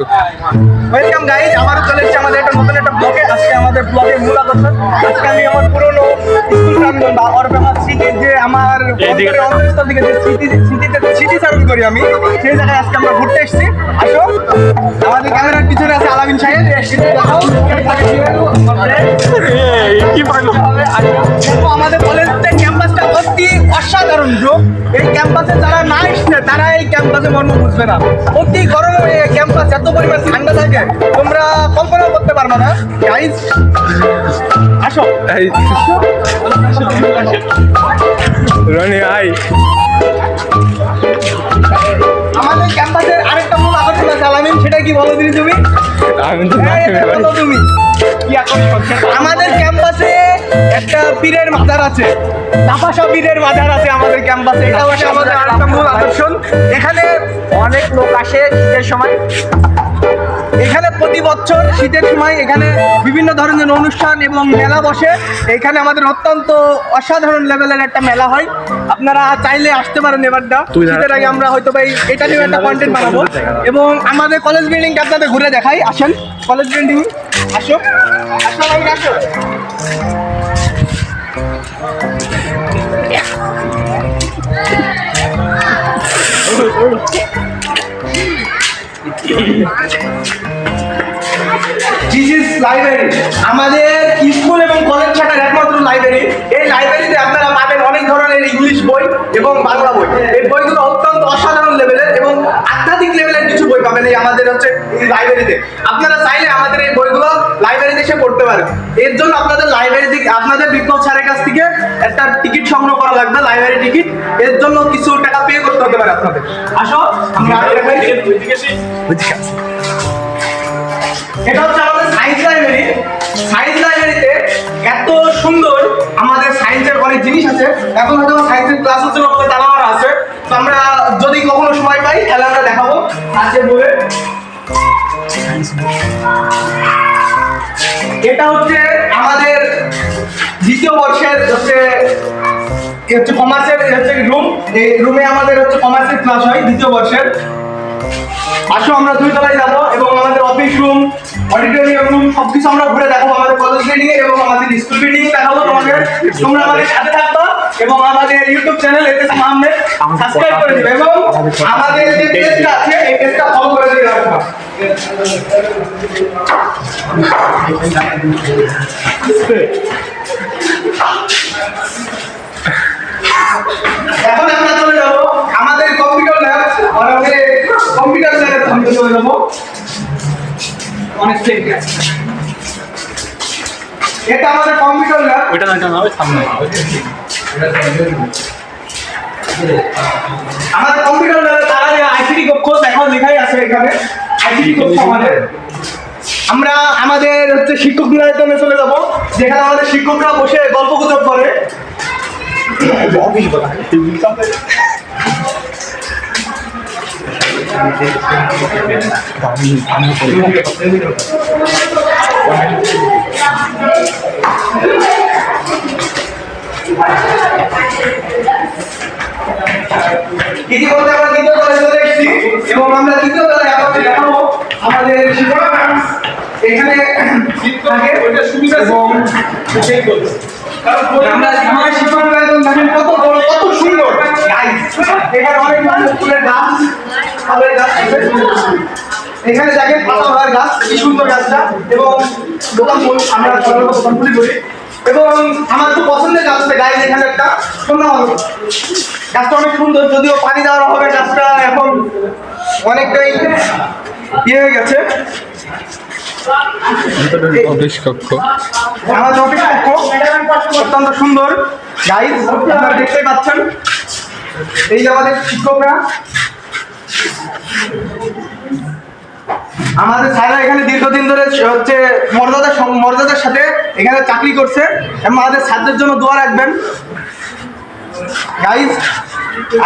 Welcome guys আবারও চলে এসেছি আমাদের একটা নতুন একটা ব্লগে আজকে আমাদের ব্লগে মূল আকর্ষণ আজকে আমি আমার পুরনো স্কুল বা স্মৃতির যে আমার থেকে যে স্মৃতি স্মৃতিতে স্মৃতিচারণ করি আমি সেই জায়গায় আজকে আমরা ঘুরতে এসেছি। আসো। আমাদের ক্যামেরার পিছনে আছে আলামিন সাহেব। কি আমাদের ক্যাম্পাসটা অতি অসাধারণ ব্রো এই ক্যাম্পাসে যারা না এসছে তারা এই ক্যাম্পাসে মর্ম বুঝবে না। অতি গরম এই ক্যাম্পাস এত পরিমাণ ঠান্ডা থাকে তোমরা কল্পনাও করতে পারবে না। গাইজ আসো। রনি আই আমাদের ক্যাম্পাসের আরেকটা মূল আকর্ষণ আছে। আলামিন সেটা কি বলো দিদি তুমি? আমি তো বলো তুমি। কি আমাদের ক্যাম্পাসে একটা পীরের মাজার আছে। তাপাসা পীরের মাজার আছে আমাদের ক্যাম্পাসে। এটা হচ্ছে আমাদের আরেকটা মূল আকর্ষণ। এখানে অনেক লোক আসে শীতের সময়। এখানে প্রতি বছর শীতের সময় এখানে বিভিন্ন ধরনের অনুষ্ঠান এবং মেলা বসে। এখানে আমাদের অত্যন্ত অসাধারণ লেভেলের একটা মেলা হয়। আপনারা চাইলে আসতে পারেন এবারটা। শীতের আগে আমরা হয়তো ভাই এটা নিয়ে একটা কন্টেন্ট বানাবো। এবং আমাদের কলেজ বিল্ডিংটা আপনাদের ঘুরে দেখাই। আসেন। কলেজ বিল্ডিং আসো। আসো আসো। ইজ লাইব্রেরি আমাদের স্কুল এবং কলেজ শাখার একমাত্র লাইব্রেরি এই লাইব্রেরিতে আপনারা পাবেন অনেক ধরনের ইংলিশ বই এবং বাংলা বই। এই বইগুলো অত্যন্ত অসাধারণ লেভেলের এবং আধ্যাত্মিক লেভেলের কিছু বই পাবেন এই আমাদের হচ্ছে লাইব্রেরিতে আপনারা চাইলে আমাদের এই বইগুলো লাইব্রেরিতে এসে পড়তে পারেন। এর জন্য আপনাদের লাইব্রেরি আপনাদের বিপ্লব স্যারের কাছ থেকে একটা টিকিট সংগ্রহ করা লাগবে লাইব্রেরি টিকিট এর জন্য কিছু টাকা পে করতে হতে পারে আপনাদের। আসো এটা হচ্ছে আমাদের সায়েন্স লাইব্রেরি সায়েন্স লাইব্রেরিতে এত সুন্দর আমাদের সায়েন্সের অনেক জিনিস আছে। এখন হয়তো সায়েন্সের ক্লাস হচ্ছে না বলে তালা মারা আছে তো আমরা যদি পাই তাহলে আমরা দেখাবো আছে বলে এটা হচ্ছে আমাদের দ্বিতীয় বর্ষের হচ্ছে হচ্ছে কমার্সের হচ্ছে রুম এই রুমে আমাদের হচ্ছে কমার্সের ক্লাস হয় দ্বিতীয় বর্ষের। আসো, আমরা দুই তলায় যাব এবং আমাদের অফিস রুম অডিটোরিয়াম রুম সবকিছু আমরা ঘুরে দেখাবো আমাদের কলেজ বিল্ডিং এবং আমাদের স্কুল বিল্ডিং দেখাবো তোমাদের। তোমরা আমাদের সাথে এবং আমাদের ইউটিউব চ্যানেল এতে আহমেদ সাবস্ক্রাইব করে দিবে এবং আমাদের যে পেজটা আছে এই পেজটা ফলো করে দিবে এখন আমরা চলে যাব আমাদের কম্পিউটার ল্যাব আমাদের কম্পিউটার ল্যাবের সামনে চলে যাব। অনেক ঠিক আছে। এটা আমাদের কম্পিউটার ল্যাব ওইটা না কেন হবে সামনে। আমাদের কম্পিউটার ল্যাবে তারা যে আইসিটি কক্ষ দেখো লেখাই আছে এখানে। আইসিটি কক্ষ আমাদের। আমরা আমাদের হচ্ছে শিক্ষক নির্বাচনে চলে যাব, যেখানে আমাদের শিক্ষকরা বসে গল্প গুজব করে। ইতিমধ্যে আমরা দ্বিতীয় তলায় চলে এসেছি এবং আমরা দ্বিতীয় তলায় আপনাদের দেখাবো আমাদের এখানে থাকে এবং বড়, কত সুন্দর। এখানে অনেক গাছ গাছ কি সুন্দর গাছটা। এবং দোকান আমরা সাধারণত দোকান ফুলই করি। এবং আমার খুব পছন্দের গাছ আছে গাছ এখানে একটা। সুন্দর গাছটা অনেক সুন্দর যদিও পানি দেওয়ার অভাবে গাছটা এখন অনেকটাই ইয়ে হয়ে গেছে। অফিস কক্ষ। আমাদের অফিস কক্ষ অত্যন্ত সুন্দর। গাইড আপনারা দেখতে পাচ্ছেন। এই যে আমাদের শিক্ষকরা আমাদের স্যাররা এখানে দীর্ঘদিন ধরে হচ্ছে মর্যাদা মর্যাদার সাথে এখানে চাকরি করছে। এবং আমাদের ছাত্রের জন্য দোয়া রাখবেন। গাইজ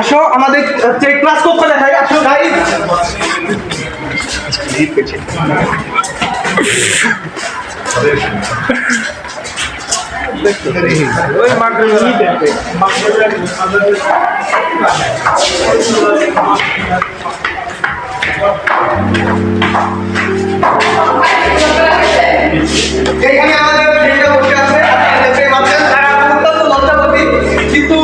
আসো, আমাদের হচ্ছে ক্লাস কক্ষ দেখাই। আসো গাইজ এখানে অত্যন্ত লজ্জাপতি কিন্তু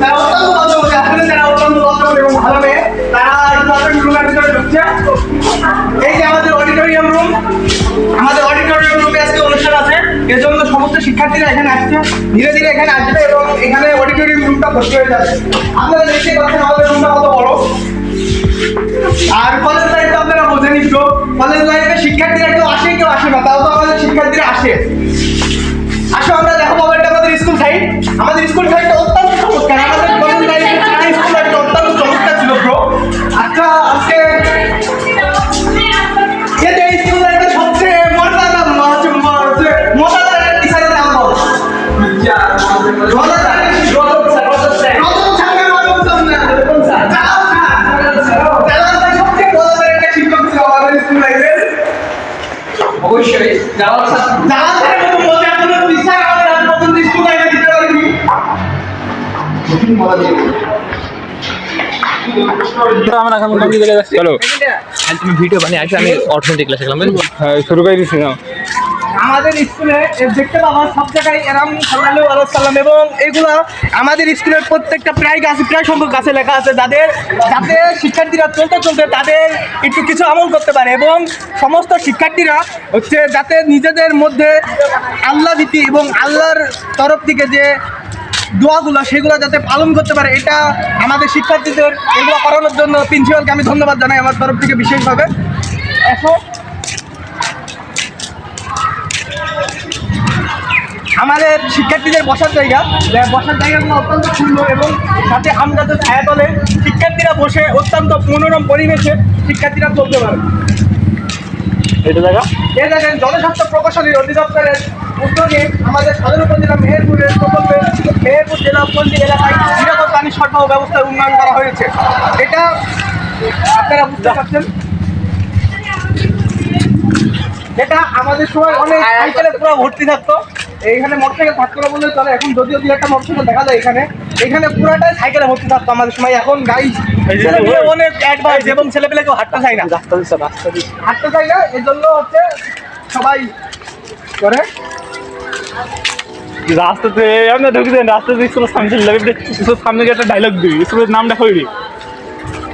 তারা অত্যন্ত লজ্জাপতি তারা অত্যন্ত লজ্জাপতি এবং ভালো মেয়ে তারা একমাত্র এই যে আমাদের অডিটোরিয়াম রুম আমাদের অডিটোরিয়াম রুমে আজকে অনুষ্ঠান আছে এর জন্য সমস্ত শিক্ষার্থীরা এখানে আসছে ধীরে ধীরে এখানে আসবে এবং এখানে অডিটোরিয়াম রুমটা ভর্তি হয়ে যাবে আপনারা দেখতে পাচ্ছেন আমাদের রুমটা কত বড় আর কলেজ লাইফটা বোঝেনই তো কলেজ লাইফে শিক্ষার্থীরা কেউ আসে কেউ আসে না। তাও তো আমাদের শিক্ষার্থীরা আসে। আসো আমরা অবশ্যই। যাওয়ার সাথে জালাল স্যারের মতো মজা কোনো টিচার আমাদের দিতে পারেনি আমরা এখন কোন চলো আর তুমি ভিডিও বানিয়ে আসো আমি অর্থনৈতিক ক্লাসে গেলাম হ্যাঁ শুরু করে দিচ্ছি না আমাদের স্কুলে দেখতে পাবা, সব জায়গায় এরাম সাল্লাল্লাহু আলাইহি সাল্লাম এবং এগুলো আমাদের স্কুলের প্রত্যেকটা প্রায় গাছ, প্রায় সংখ্যক গাছে লেখা আছে, যাদের, যাতে শিক্ষার্থীরা চলতে চলতে তাদের একটু কিছু আমল করতে পারে এবং সমস্ত শিক্ষার্থীরা হচ্ছে যাতে নিজেদের মধ্যে আল্লাহ ভীতি এবং আল্লাহর তরফ থেকে যে দোয়াগুলো, সেগুলো যাতে পালন করতে পারে, এটা আমাদের শিক্ষার্থীদের এগুলো করানোর জন্য প্রিন্সিপালকে আমি ধন্যবাদ জানাই আমার তরফ থেকে বিশেষভাবে। এখন আমাদের শিক্ষার্থীদের বসার জায়গা। বসার জায়গাগুলো অত্যন্ত সুন্দর এবং সাথে আমগাছ ছায়া তলে শিক্ষার্থীরা বসে অত্যন্ত মনোরম পরিবেশে শিক্ষার্থীরা চলতে পারে। এটা দেখা। এই দেখেন জনস্বাস্থ্য প্রকৌশলী অধিদপ্তরের উদ্যোগে আমাদের সদর উপজেলা মেহেরপুরের প্রকল্পে মেহেরপুর জেলা পল্লী এলাকায় নিরাপদ পানি সরবরাহ ব্যবস্থার উন্নয়ন করা হয়েছে। এটা আপনারা বুঝতে পারছেন? এটা আমাদের সময় অনেক সাইকেলে পুরো ভর্তি থাকতো। এইখানে মোটরসাইকেল থাকতো না বললে চলে। এখন যদিও দু একটা মোটরসাইকেল দেখা যায় এখানে। এখানে পুরাটাই সাইকেলে ভর্তি থাকতো আমাদের সময়। এখন গাড়ি ছেলেপিলে অনেক অ্যাডভান্স এবং ছেলেপিলে কেউ হাঁটতে চায় না। হাঁটতে চাই না এই জন্য হচ্ছে সবাই করে। রাস্তাতে আমরা ঢুকে দেন রাস্তাতে স্কুলের সামনে যাবে স্কুলের সামনে গিয়ে একটা ডায়লগ দিবি স্কুলের নামটা কইবি?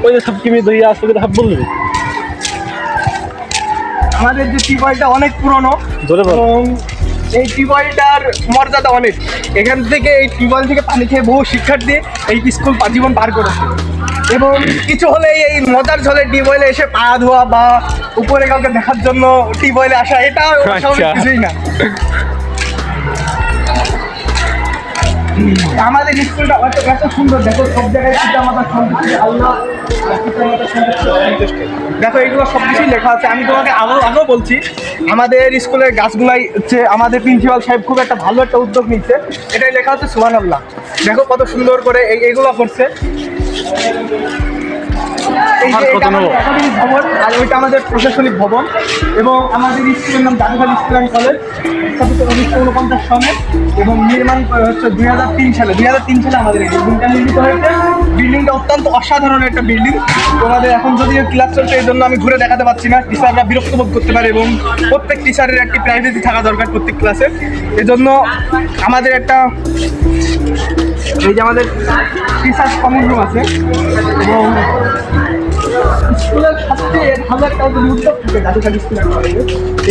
ওই যে সব কিমি দই আসতে সব বলবি? আমাদের যে টিউবওয়েলটা অনেক পুরনো। এবং এই টিউবওয়েলটার মর্যাদা অনেক। এখান থেকে এই টিউবওয়েল থেকে পানি খেয়ে বহু শিক্ষার্থী এই স্কুল জীবন পার করেছে। এবং কিছু হলে এই মজার ঝলে টিউবওয়েলে এসে পা ধোয়া বা উপরে কাউকে দেখার জন্য টিউবওয়েলে আসা এটা আচ্ছা। কিছুই না। আমাদের স্কুলটা হয়তো এত সুন্দর, দেখো সব জায়গায় পিতা মাতা সন্তুষ্ট, আল্লাহ আর। দেখো, এগুলো সব কিছুই লেখা আছে। আমি তোমাকে আরও আগেও বলছি, আমাদের স্কুলের গাছগুলাই হচ্ছে আমাদের প্রিন্সিপাল সাহেব খুব একটা ভালো একটা উদ্যোগ নিচ্ছে এটাই লেখা আছে সুহান আল্লাহ দেখো কত সুন্দর করে এইগুলো করছে। আর কত নেব? ভবন আর ওইটা আমাদের প্রশাসনিক ভবন এবং আমাদের স্কুলের নাম স্কুল অ্যান্ড কলেজ স্থাপিত উনিশশো উনপঞ্চাশ সনে এবং নির্মাণ হচ্ছে দুই হাজার তিন সালে। দুই হাজার তিন সালে আমাদের এই বিল্ডিংটা নির্মিত হয়েছে। বিল্ডিংটা অত্যন্ত অসাধারণ একটা বিল্ডিং তোমাদের এখন যদিও ক্লাস চলছে এই জন্য আমি ঘুরে দেখাতে পারছি না। টিচাররা বিরক্ত বোধ করতে পারে এবং প্রত্যেক টিচারের একটি প্রাইভেসি থাকা দরকার প্রত্যেক ক্লাসে এজন্য আমাদের একটা এই যে আমাদের টিচার্স কমন রুম আছে, এবং স্কুলের সবচেয়ে ভালো একটা উদ্যোগ থাকে জাদুঘর স্কুল কলেজে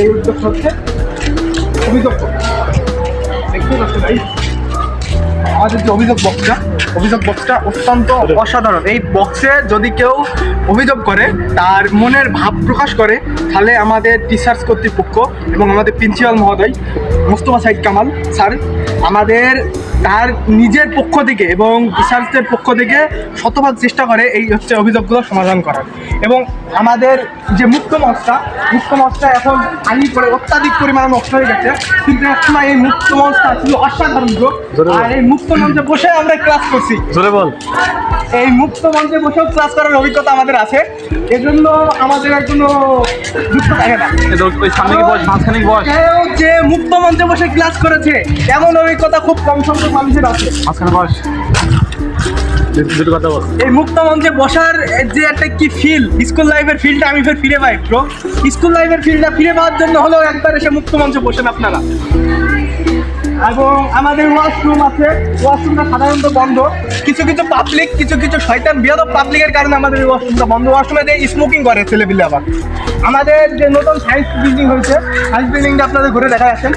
এই উদ্যোগটা হচ্ছে অভিযোগ দেখতে ভাই আমাদের যে অভিযোগ বক্সটা অভিযোগ বক্সটা অত্যন্ত অসাধারণ। এই বক্সে যদি কেউ অভিযোগ করে, তার মনের ভাব প্রকাশ করে, তাহলে আমাদের টিচার্স কর্তৃপক্ষ এবং আমাদের প্রিন্সিপাল মহোদয়, মোস্তফা সাইদ কামাল স্যার, আমাদের তার নিজের পক্ষ থেকে এবং টিচার্সদের পক্ষ থেকে শতভাগ চেষ্টা করে এই হচ্ছে অভিযোগগুলো সমাধান করার। এবং আমাদের যে মুক্ত মঞ্চটা মুক্ত মঞ্চটা এখন আনি করে অত্যাধিক পরিমাণে নষ্ট হয়ে গেছে। কিন্তু একসময় এই মুক্ত মঞ্চটা ছিল অসাধারণ আর এই মুক্ত মঞ্চে বসে আমরা ক্লাস করছি। বল। এই মুক্ত মঞ্চে বসেও ক্লাস করার অভিজ্ঞতা আমাদের আছে। এজন্য আমাদের আর কোনো দুঃখ থাকে না। সামনে বস মাঝখানে বস? যে মুক্ত মঞ্চে বসে ক্লাস করেছে এমন অভিজ্ঞতা খুব কম সংখ্যক মানুষের আছে? মাঝখানে বস। দুটো- দুটো কথা বল। এই মুক্ত মঞ্চে বসার যে একটা কি ফিল স্কুল লাইফের ফিলটা আমি ফের ফিরে পাই ব্রো স্কুল লাইফের ফিলটা ফিরে পাওয়ার জন্য হলেও একবার এসে মুক্ত মঞ্চে বসেন আপনারা। এবং আমাদের ওয়াশরুম আছে ওয়াশরুমটা সাধারণত বন্ধ কিছু কিছু পাবলিক কিছু কিছু শয়তান বিয়াদব পাবলিকের কারণে আমাদের ওয়াশরুমটা বন্ধ ওয়াশরুমে দিয়ে স্মোকিং করে ছেলেপিলে আবার আমাদের যে নতুন সায়েন্স বিল্ডিং হয়েছে সায়েন্স বিল্ডিংটা আপনাদের ঘুরে দেখা যাচ্ছেন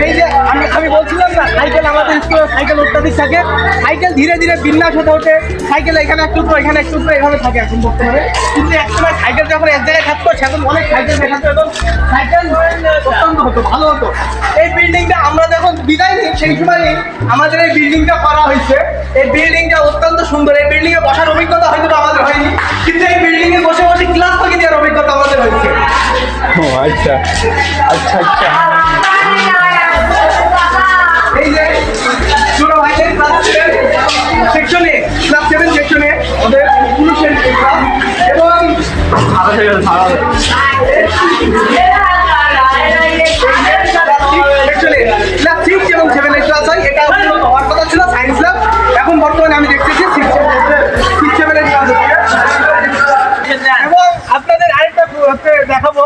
এই যে আমি বলছিলাম সাইকেল আমাদের স্কুলে সাইকেল অত্যাধিক থাকে। সাইকেল ধীরে ধীরে বিন্যাস হতে হতে সাইকেল এখানে একটু এখানে একটু এভাবে থাকে এখন বলতে বর্তমানে। কিন্তু একসময় সাইকেল যখন এক জায়গায় থাকতো সেখন অনেক সাইকেল দেখাতো এবং সাইকেল অত্যন্ত হতো ভালো হতো। এই বিল্ডিংটা আমরা যখন বিদায় নিই সেই সময় আমাদের এই বিল্ডিংটা করা হয়েছে। এই বিল্ডিংটা অত্যন্ত সুন্দর। এই বিল্ডিংয়ে বসার অভিজ্ঞতা হয়তো আমাদের হয়নি কিন্তু এই বিল্ডিংয়ে বসে বসে ক্লাস ফাঁকি দেওয়ার অভিজ্ঞতা আমাদের হয়েছে। ও আচ্ছা। আচ্ছা আচ্ছা। এই যে ছোট সেকশনে ক্লাস সেকশনে ওদের এবং সিক্স এবং সেভেনের ক্লাস হয়। এটা হওয়ার কথা ছিল সায়েন্স ল্যাব এখন বর্তমানে আমি দেখতেছি সিক্স ক্লাস এবং আপনাদের আরেকটা দেখাবো।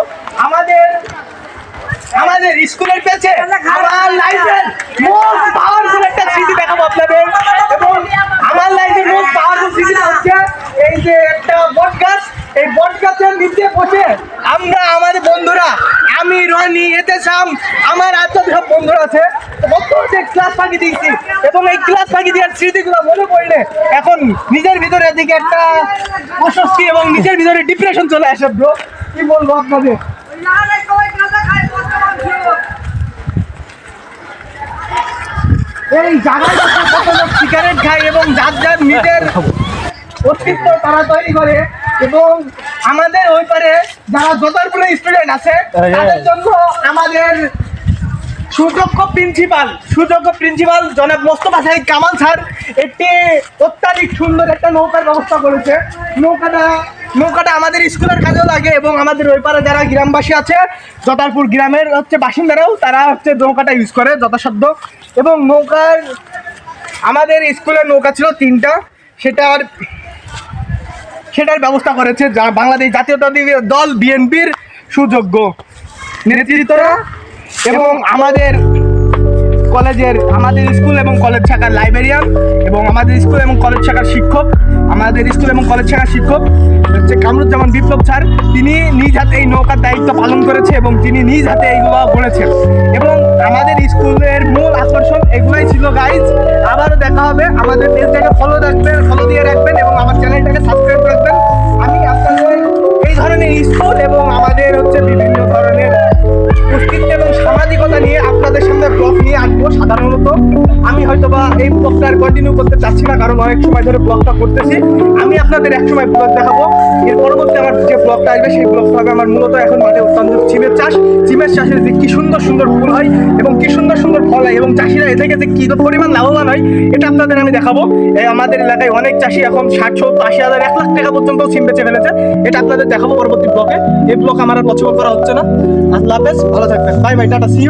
আমাদের স্কুলের পেছে আমার লাইফের মোস্ট পাওয়ারফুল একটা স্মৃতি দেখাবো আপনাদের। এবং আমার লাইফের মোস্ট পাওয়ারফুল স্মৃতিটা হচ্ছে এই যে একটা বট গাছ। এই বট গাছের নিচে বসে আমরা আমাদের বন্ধুরা আমি রনি এতে সাম আমার এত সব বন্ধুরা আছে। বর্তমানে ক্লাস ফাঁকি দিয়েছি। এবং এই ক্লাস ফাঁকি দেওয়ার স্মৃতিগুলো মনে পড়লে এখন নিজের ভিতরে দিকে একটা অস্বস্তি এবং নিজের ভিতরে ডিপ্রেশন চলে আসে ব্রো কি বলব আপনাদের? এই জায়গায় কত লোক সিগারেট খায় এবং যার যার নিজের অস্তিত্ব তারা তৈরি করে এবং আমাদের ওই পারে যারা যতগুলো স্টুডেন্ট আছে তাদের জন্য আমাদের সুযোগ্য প্রিন্সিপাল সুযোগ্য প্রিন্সিপাল জনাব মোস্তফা সাহিদ কামাল স্যার একটি অত্যাধিক সুন্দর একটা নৌকার ব্যবস্থা করেছে। নৌকাটা নৌকাটা আমাদের স্কুলের কাজেও লাগে এবং আমাদের ওই পারে যারা গ্রামবাসী আছে জতারপুর গ্রামের হচ্ছে বাসিন্দারাও তারা হচ্ছে নৌকাটা ইউজ করে যথাসাধ্য। এবং নৌকার, আমাদের স্কুলের নৌকা ছিল তিনটা, সেটার সেটার ব্যবস্থা করেছে যা বাংলাদেশ জাতীয়তাবাদী দল বিএনপির সুযোগ্য নেতৃত্বরা এবং আমাদের কলেজের, আমাদের স্কুল এবং কলেজ শাখার লাইব্রেরিয়ান এবং আমাদের স্কুল এবং কলেজ শাখার শিক্ষক। আমাদের স্কুল এবং কলেজ শাখার শিক্ষক, হচ্ছে কামরুজ্জামান বিপ্লব স্যার, তিনি নিজ হাতে এই নৌকার দায়িত্ব পালন করেছে এবং তিনি নিজ হাতে এইগুলো করেছেন। এবং আমাদের স্কুলের মূল আকর্ষণ এগুলাই ছিল গাইজ আবারও দেখা হবে। আমাদের পেজটাকে ফলো রাখবেন ফলো দিয়ে রাখবেন এবং আমার চ্যানেলটাকে সাবস্ক্রাইব রাখবেন। আমি আপনাদের এই ধরনের স্কুল এবং আমাদের হচ্ছে বিভিন্ন ধরনের অস্তিত্ব এবং সামাজিকতা নিয়ে আপনাদের সামনে ব্লগ নিয়ে আসব সাধারণত। আমি হয়তো বা এই ব্লগটা কন্টিনিউ করতে চাচ্ছি না, কারণ অনেক সময় ধরে ব্লগটা করতেছি। আমি আপনাদের এক সময় ব্লগ দেখাবো। এর পরবর্তী আমার যে ব্লগটা আসবে, সেই ব্লগটা হবে আমার মূলত এখন মাঠে অত্যন্ত সিমের চাষ। সিমের চাষের যে কি সুন্দর সুন্দর ফুল হয় এবং কি সুন্দর সুন্দর ফল হয় এবং চাষিরা এ থেকে যে কি পরিমাণ লাভবান হয়, এটা আপনাদের আমি দেখাবো। আমাদের এলাকায় অনেক চাষি এখন ষাট, সত্তর, আশি হাজার, এক লাখ টাকা পর্যন্ত সিম বেচে ফেলেছে। এটা আপনাদের দেখাবো পরবর্তী ব্লগে এই ব্লগ আমার আর পছন্দ করা হচ্ছে না। আল্লাহ হাফেজ ভালো থাকবেন। Bye bye tata C